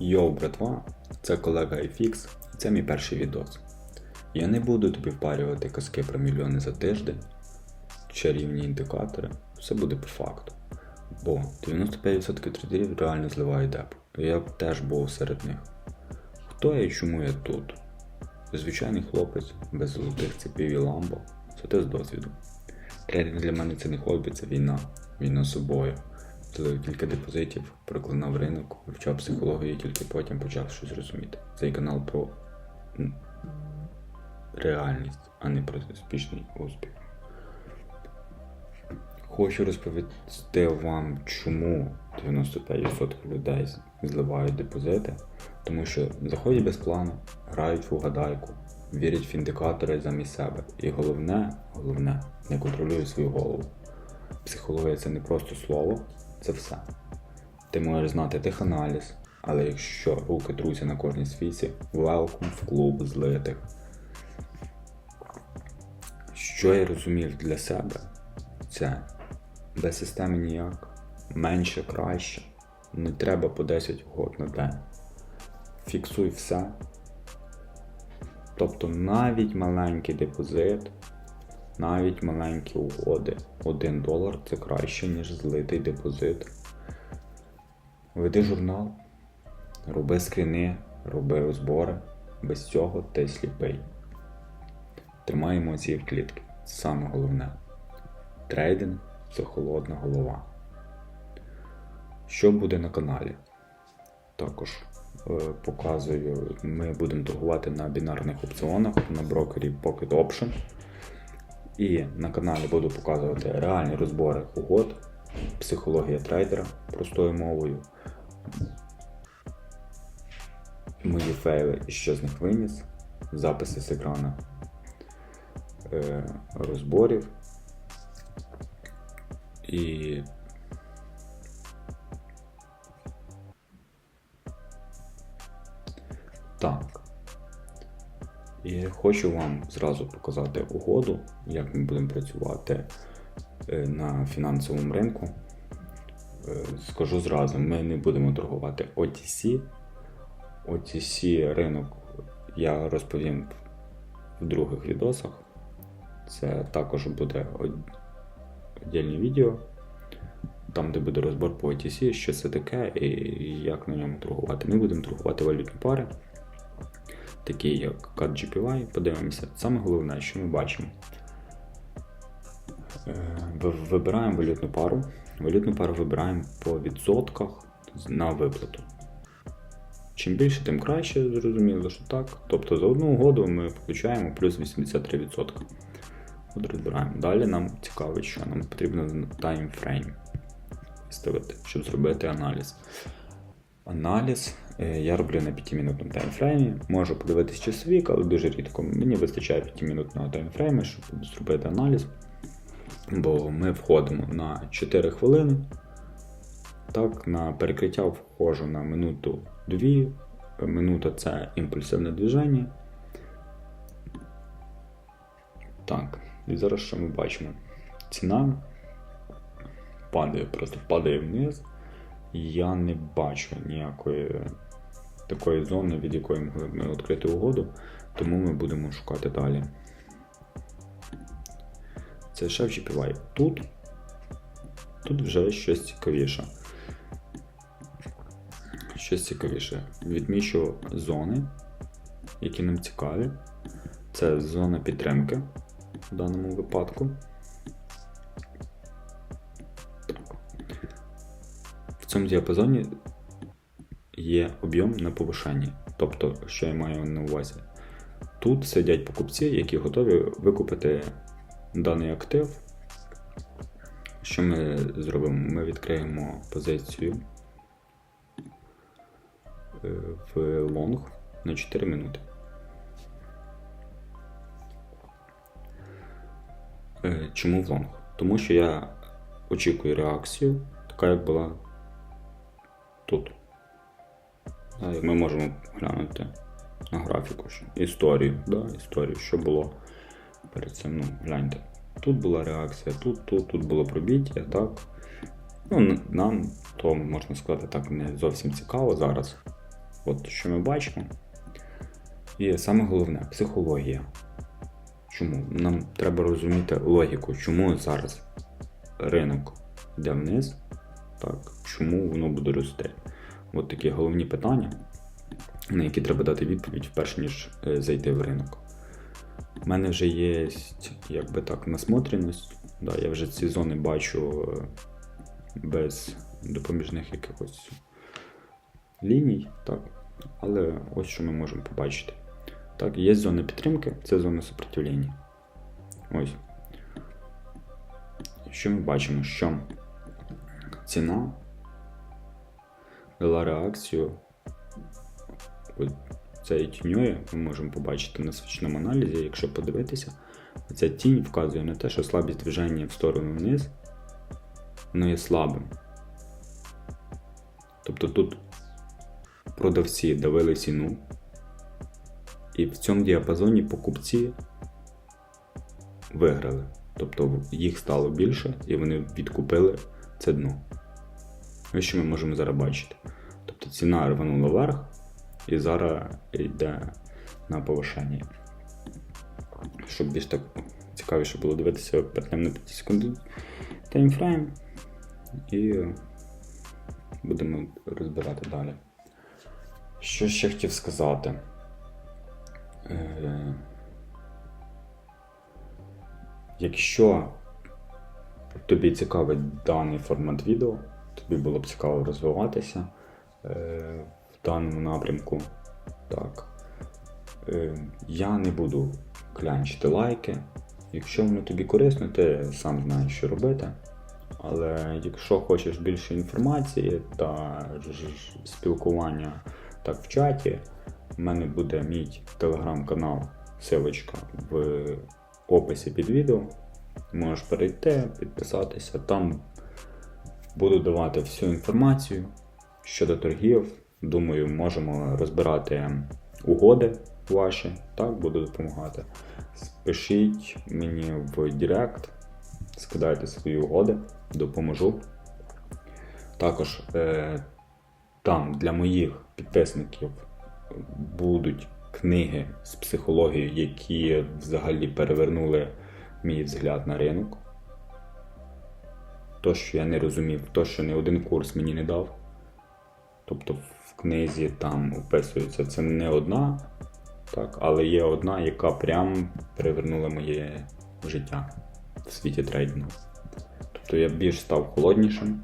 Йоу, братва, це колега і це мій перший відос. Я не буду тобі впарювати казки про мільйони за тиждень, чарівні індикатори, все буде по факту. Бо 95% трейдерів реально зливають деп. Я теж був серед них. Хто я і чому я тут? Звичайний хлопець, без золотих цепів і ламбо, зате з досвіду. Трейдинг для мене це не хобі, це війна. Війна з собою. Злив кілька депозитів, проклинав ринок, вивчав психологію і тільки потім почав щось розуміти. Цей канал про реальність, а не про успішний успіх. Хочу розповісти вам, чому 95% людей зливають депозити, тому що заходять без плану, грають в угадайку, вірять в індикатори замість себе. І головне, головне, не контролюють свою голову. Психологія це не просто слово, це все. Ти можеш знати теханаліз, але якщо руки труться на кожній свіці, велком в клуб злитих. Що я розумів для себе, це без системи ніяк, менше краще, не треба по 10 угод на день. Фіксуй все. Тобто навіть маленький депозит, навіть маленькі угоди, 1 долар це краще, ніж злитий депозит. Веди журнал, роби скріни, роби розбори. Без цього ти сліпий. Тримай емоції в клітки. Це саме головне. Трейдинг це холодна голова. Що буде на каналі? Також е, показую, ми будемо торгувати на бінарних опціонах на брокері Pocket Option. І на каналі буду показувати реальні розбори угод, психологія трейдера простою мовою, мої фейли і що з них виніс, записи з екрану е, розборів. І так. І хочу вам зразу показати угоду, як ми будемо працювати е, на фінансовому ринку. Е, Скажу зразу, ми не будемо торгувати OTC. OTC ринок я розповім в других відосах. Це також буде віддільне відео, там, де буде розбор по OTC, що це таке і як на ньому торгувати. Ми будемо торгувати валютні пари, такі як CAD-GPY, подивимося. Саме головне, що ми бачимо. Е, Вибираємо валютну пару. Валютну пару вибираємо по відсотках на виплату. Чим більше, тим краще, зрозуміло, що так. Тобто за одну угоду ми получаємо плюс 83%. От розбираємо. Далі нам цікавить, що нам потрібно таймфрейм виставити, щоб зробити аналіз. Аналіз е, я роблю на 5-минутному таймфреймі. Можу подивитись часовік, але дуже рідко. Мені вистачає 5-минутного таймфрейму, щоб зробити аналіз. Бо ми входимо на 4 хвилини. Так, на перекриття входжу на минуту 2. Минута це імпульсивне движення. Так, і зараз що ми бачимо? Ціна падає, просто падає вниз. Я не бачу ніякої такої зони, від якої могли б ми відкрити угоду, тому ми будемо шукати далі. Це GPY. Тут, тут вже щось цікавіше. Щось цікавіше. Відмічу зони, які нам цікаві. Це зона підтримки в даному випадку. Цьому діапазоні є об'єм на повишенні. Тобто, що я маю на увазі? Тут сидять покупці, які готові викупити даний актив. Що ми зробимо? Ми відкриємо позицію е, в лонг на 4 минути. Е, Чому в лонг? Тому що я очікую реакцію, така як була тут. Ми можемо глянути на графіку ще. Історію, да, історію, що було перед цим. Ну, гляньте. Тут була реакція, тут, тут, тут було пробіття, так. Ну, нам то можна сказати так не зовсім цікаво зараз. От що ми бачимо. І саме головне психологія. Чому? Нам треба розуміти логіку, чому зараз ринок йде вниз, так, чому воно буде рости. От такі головні питання, на які треба дати відповідь, перш ніж е, зайти в ринок. У мене вже є якби так, насмотреність. Да, я вже ці зони бачу е, без допоміжних якихось ліній, так. Але ось що ми можемо побачити. Так, є зони підтримки, це зона сопротивлення. Ось. Що ми бачимо? Що ціна дала реакцію цієї тіньої, ми можемо побачити на свічному аналізі, якщо подивитися, ця тінь вказує на те, що слабість движення в сторону вниз, воно є слабим. Тобто тут продавці давили ціну, і в цьому діапазоні покупці виграли. Тобто їх стало більше і вони відкупили це дно. Ось що ми можемо зараз бачити. Тобто ціна рванула вверх і зараз йде на повишення. Щоб більш так цікавіше було дивитися, перейдемо на 5 секунд таймфрейм і будемо розбирати далі. Що ще хотів сказати? Е, Якщо тобі цікавий даний формат відео, тобі було б цікаво розвиватися е, в даному напрямку, так, е, я не буду клянчити лайки. Якщо воно тобі корисно, ти сам знаєш, що робити. Але якщо хочеш більше інформації та спілкування так в чаті, в мене буде мій телеграм-канал, силочка в описі під відео. Можеш перейти, підписатися. Там буду давати всю інформацію щодо торгів. Думаю, можемо розбирати угоди ваші. Так, буду допомагати. Пишіть мені в Директ, скидайте свої угоди, допоможу. Також е, там для моїх підписників будуть книги з психологією, які взагалі перевернули мій взгляд на ринок. То, що я не розумів, то, що не один курс мені не дав. Тобто в книзі там описується це не одна, так, але є одна, яка прям перевернула моє життя в світі трейдингу. Тобто я більш став холоднішим.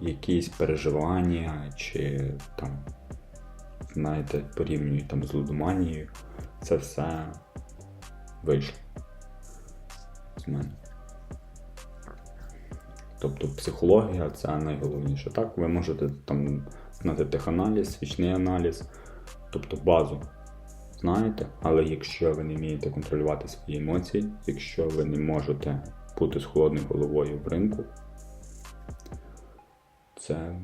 Якісь переживання чи там, знаєте, порівнюю там з лудоманією, це все вийшло з мене. Тобто психологія це найголовніше. Так, ви можете там знати теханаліз, свічний аналіз, тобто базу знаєте, але якщо ви не вмієте контролювати свої емоції, якщо ви не можете бути з холодною головою в ринку, це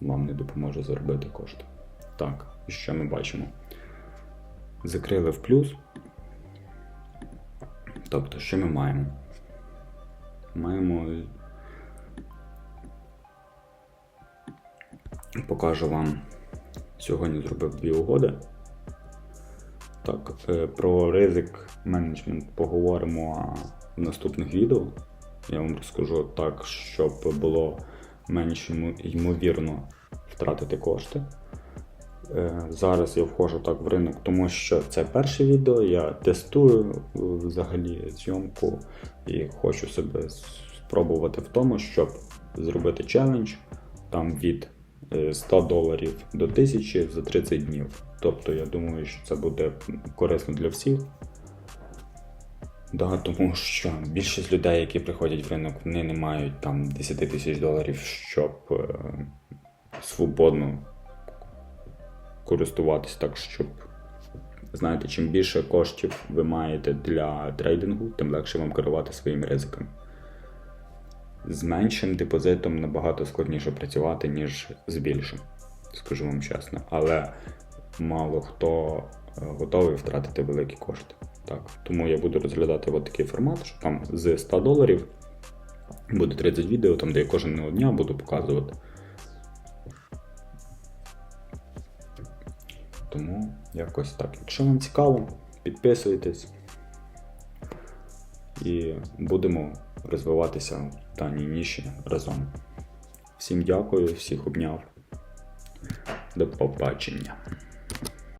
вам не допоможе заробити кошти. Так, і що ми бачимо? Закрили в плюс. Тобто, що ми маємо? Маємо. Покажу вам. Сьогодні зробив дві угоди. Так, е, про ризик менеджмент поговоримо в наступних відео. Я вам розкажу так, щоб було менш ймовірно втратити кошти. Е, Зараз я входжу так в ринок, тому що це перше відео, я тестую е, взагалі зйомку і хочу себе спробувати в тому, щоб зробити челендж там від е, 100 доларів до 1000 за 30 днів. Тобто я думаю, що це буде корисно для всіх. Да, тому що більшість людей, які приходять в ринок, вони не мають там 10 тисяч доларів, щоб е, свободно користуватись так, щоб знаєте, чим більше коштів ви маєте для трейдингу, тим легше вам керувати своїми ризиками. З меншим депозитом набагато складніше працювати, ніж з більшим, скажу вам чесно. Але мало хто е, готовий втратити великі кошти. Так, тому я буду розглядати от такий формат, що там з 100 доларів буде 30 відео, там де я кожного дня буду показувати Тому якось так. Якщо вам цікаво, підписуйтесь і будемо розвиватися в даній ніші разом. Всім дякую, всіх обняв. До побачення.